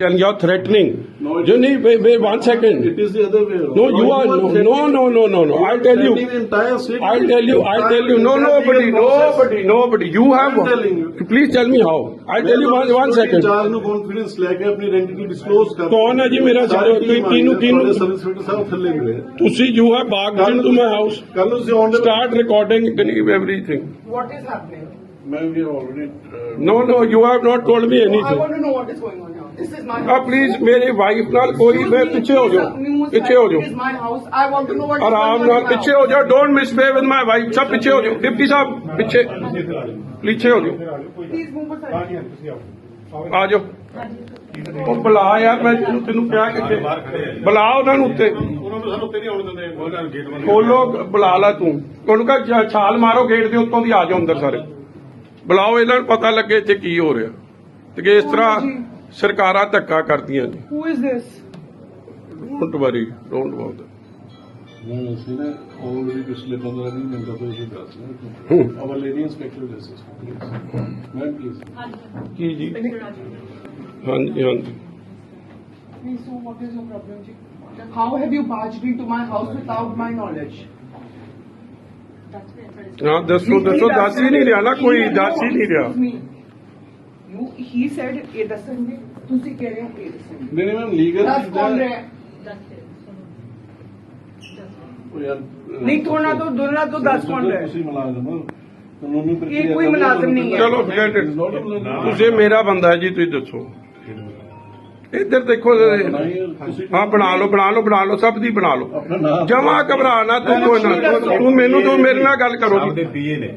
and you're threatening. No, it- you need wait, wait one second. It is the other way around. No, you are no, threatening- no, no, no, no, no. I'll tell threatening you. the entire city. I'll tell you. I'll tell you. No, Entire nobody, legal process. nobody, nobody. You have. I'm telling you. Please tell me how. I'll tell you one, one second. ਚਾਰ ਨੂੰ confidence ਲੈ ਕੇ ਆਪਣੀ ਆਇਡੈਂਟੀ disclose ਕਰ ਕੌਣ ਹੈ ਜੀ ਮੇਰਾ ਸਾਰੀ ਕੀ- team ਆਈ ਕਿਹਨੂੰ- ਹੈ, ਕਿਹਨੂੰ- ਤੁਹਾਡੇ ਸਰਵਿਸ ਇੰਸਪੈਕਟਰ ਸਾਹਿਬ ਥੱਲੇ ਮਿਲੇ ਤੁਸੀਂ you have barged into my house. ਕੱਲ ਨੂੰ ਤੁਸੀਂ ਆਨ Start recording everything. What is happening? ਮੈਂ ਵੀ already No, no, you have not told me I anything. want This is my ਆ house. ਪਲੀਜ਼ ਮੇਰੀ ਵਾਈਫ ਨਾਲ ਕੋਈ ਮੈਂ ਪਿੱਛੇ ਹੋ ਜਾਓ ਪਿੱਛੇ. ਹੋ is ਜਾਓ my house. I want to know what is ਆਰਾਮ ਨਾਲ my ਪਿੱਛੇ house. ਹੋ ਜਾਓ don't misbehave with my wife ਸਭ ਪਿੱਛੇ ਹੋ ਜਾਓ ਡਿਪਟੀ ਸਾਹਿਬ ਪਿੱਛੇ ਪਿੱਛੇ ਹੋ ਜਾਓ. ਆ ਜਾਓ ਉਹ ਬੁਲਾ ਯਾਰ ਮੈਂ ਤੈਨੂੰ ਤੈਨੂੰ ਕਿਹਾ ਕਿੱਥੇ ਬੁਲਾ ਉਹਨਾਂ ਨੂੰ ਉੱਤੇ ਉਹਨਾਂ ਨੂੰ ਸਾਨੂੰ ਉੱਤੇ ਨਹੀਂ ਆਉਣ ਦਿੰਦੇ ਉਹਨਾਂ ਨੂੰ ਗੇਟ ਬੰਦ ਖੋਲੋ ਬੁਲਾ ਲਾ ਤੂੰ ਉਹਨੂੰ ਕਹ ਛਾਲ ਮਾਰੋ ਗੇਟ ਦੇ ਉੱਤੋਂ ਦੀ ਆ ਜਾਓ ਅੰਦਰ ਸਾਰੇ ਬੁਲਾਓ ਇਹਨਾਂ ਨੂੰ ਪਤਾ ਲੱਗੇ ਇੱਥੇ ਕੀ ਹੋ ਰਿਹਾ ਤੇ ਕਿ ਇਸ ਤਰ੍ਹਾਂ ਸਰਕਾਰਾਂ ਧੱਕਾ ਕਰਦੀਆਂ ਨੇ Who is this? Don't worry don't what ਨਹੀਂ ਅਸੀਂ ਨਾ ਆਲਰੇਡੀ ਪਿਛਲੇ 15 ਦਿਨ ਮਿੰਟ ਤੋਂ ਇਹ ਦੱਸ ਰਹੇ our lady inspector justice please ma'am please ਕੀ ਜੀ ਹਾਂਜੀ ਹਾਂਜੀ Please, so what is your problem, Ji? How have you barged into my house without my knowledge? ਹਾਂ ਦੱਸੋ ਦੱਸੋ ਦੱਸ ਹੀ ਨਹੀਂ ਰਿਹਾ ਨਾ ਕੋਈ ਦੱਸ ਹੀ ਨਹੀਂ ਰਿਹਾ Excuse me. You, he said, ਇਹ ਦੱਸਣਗੇ ਤੁਸੀਂ ਕਹਿ ਰਹੇ ਹੋ ਇਹ ਦੱਸਣਗੇ ਨਹੀਂ ਨਹੀਂ ਮੈਮ ਲੀਗਲ ਦੱਸ ਕੌਣ ਰਿਹਾ ਹੈ? ਨਹੀਂ ਥੋੜਾ ਤੋਂ ਦੋਨਾਂ ਤੋਂ ਦੱਸ ਕੌਣ ਰਿਹਾ ਹੈ? ਤੁਸੀਂ ਮੁਲਾਜ਼ਮ ਹੋ। ਕਾਨੂੰਨੀ ਪ੍ਰਕਿਰਿਆ ਇਹ ਕੋਈ ਮੁਲਾਜ਼ਮ ਨਹੀਂ ਹੈ। ਚਲੋ it. ਤੁਸੀਂ ਮੇਰਾ ਬੰਦਾ ਹੈ ਜੀ ਤੁਸੀਂ ਦੱਸੋ। ਇੱਧਰ ਦੇਖੋ ਹਾਂ ਬਣਾ ਲਓ ਬਣਾ ਲਓ ਬਣਾ ਲਓ ਸਭ ਦੀ ਬਣਾ ਲਓ। ਜਮਾ ਘਬਰਾ ਨਾ ਤੂੰ ਕੋਈ ਨਾ ਤੂੰ ਮੈਨੂੰ ਤੂੰ ਮੇਰੇ ਨਾਲ ਗੱਲ ਕਰੋ। ਦੇ ਪੀਏ ਨੇ।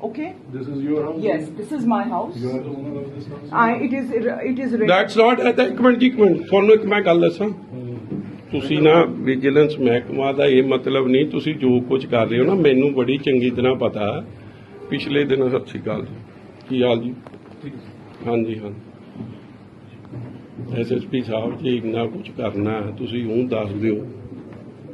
Okay. This is your house? Yes, this is my house. You are the owner of this house? I. It is. It is. That's not at ਇੱਕ ਮਿੰਟ ਜੀ, ਇੱਕ ਮਿੰਟ ਤੁਹਾਨੂੰ ਇੱਕ ਮੈਂ ਗੱਲ ਦੱਸਾਂ ਤੁਸੀਂ ਨਾ ਵਿਜੀਲੈਂਸ ਮਹਿਕਮਾ ਦਾ ਇਹ ਮਤਲਬ ਨਹੀਂ ਤੁਸੀਂ ਜੋ ਕੁਝ ਕਰ ਰਹੇ ਹੋ ਨਾ ਮੈਨੂੰ ਬੜੀ ਚੰਗੀ ਤਰ੍ਹਾਂ ਪਤਾ ਹੈ ਪਿਛਲੇ ਦਿਨ ਸਤਿ ਸ਼੍ਰੀ ਅਕਾਲ ਜੀ ਕੀ ਹਾਲ ਜੀ ਹਾਂਜੀ ਹਾਂ ਐਸਐਸਪੀ ਸਾਹਿਬ ਜੀ ਇੰਨਾ ਕੁਝ ਕਰਨਾ ਹੈ, ਤੁਸੀਂ ਉਹ ਦੱਸ ਦਿਓ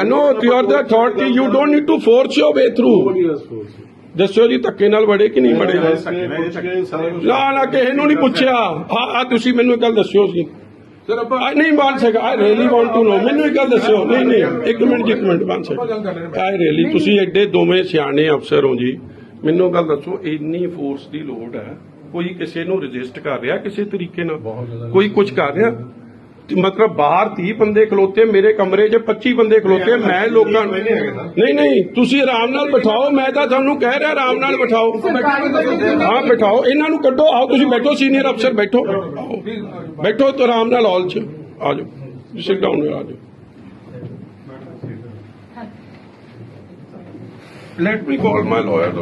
I know you are the authority. You don't need to force your way through. ਦੱਸੋ ਜੀ ਧੱਕੇ ਨਾਲ ਵੜੇ ਕਿ ਨਹੀਂ ਵੜੇ? ਨਾ ਨਾ ਕਿਸੇ ਨੂੰ ਨਹੀਂ ਪੁੱਛਿਆ। ਆ ਆ ਤੁਸੀਂ ਮੈਨੂੰ ਇੱਕ ਗੱਲ ਦੱਸਿਓ ਜੀ। ਸਰ ਆਪਾਂ ਨਹੀਂ ਬਣ ਸਕਾ I really want to know. ਮੈਨੂੰ ਇੱਕ ਗੱਲ ਦੱਸਿਓ। ਨਹੀਂ ਨਹੀਂ ਇੱਕ ਮਿੰਟ ਜੀ, ਇੱਕ ਮਿੰਟ ਬਣ ਸਕਾ ਆਈ ਰੀਲੀ ਤੁਸੀਂ ਐਡੇ ਦੋਵੇਂ ਸਿਆਣੇ ਅਫਸਰ ਹੋ ਜੀ। ਮੈਨੂੰ ਗੱਲ ਦੱਸੋ ਇੰਨੀ ਫੋਰਸ ਦੀ ਲੋੜ ਹੈ। ਕੋਈ ਕਿਸੇ ਨੂੰ ਰਜਿਸਟ ਕਰ ਰਿਹਾ ਕਿਸੇ ਤਰੀਕੇ ਨਾਲ? ਕੋਈ ਕੁਝ ਕਰ ਰਿਹਾ? ਮਤਲਬ ਬਾਹਰ 30 ਬੰਦੇ ਖਲੋਤੇ ਮੇਰੇ ਕਮਰੇ 'ਚ 25 ਬੰਦੇ ਖਲੋਤੇ ਮੈਂ ਲੋਕਾਂ ਨੂੰ। ਨਹੀਂ ਨਹੀਂ ਤੁਸੀਂ ਆਰਾਮ ਨਾਲ ਬਿਠਾਓ ਮੈਂ ਤਾਂ ਤੁਹਾਨੂੰ ਕਹਿ ਰਿਹਾ ਆਰਾਮ ਨਾਲ ਬਿਠਾਓ। ਹਾਂ ਬਿਠਾਓ ਇਹਨਾਂ ਨੂੰ ਕੱਢੋ ਆਓ ਤੁਸੀਂ ਬੈਠੋ ਸੀਨੀਅਰ ਅਫਸਰ ਬੈਠੋ। ਬੈਠੋ ਤੇ ਆਰਾਮ ਨਾਲ ਹਾਲ 'ਚ ਆ ਜਾਓ ਸਿਟ ਡਾਊਨ ਆ ਜਾਓ। Let me call my lawyer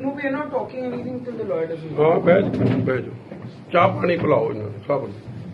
No, we are not talking anything till the lawyer doesn't. ਹਾਂ ਬਹਿ ਜਾ ਚਾਹ ਪਾਣੀ ਪਿਲਾਓ ਇਹਨਾਂ ਨੂੰ ਸਭ ਨੂੰ।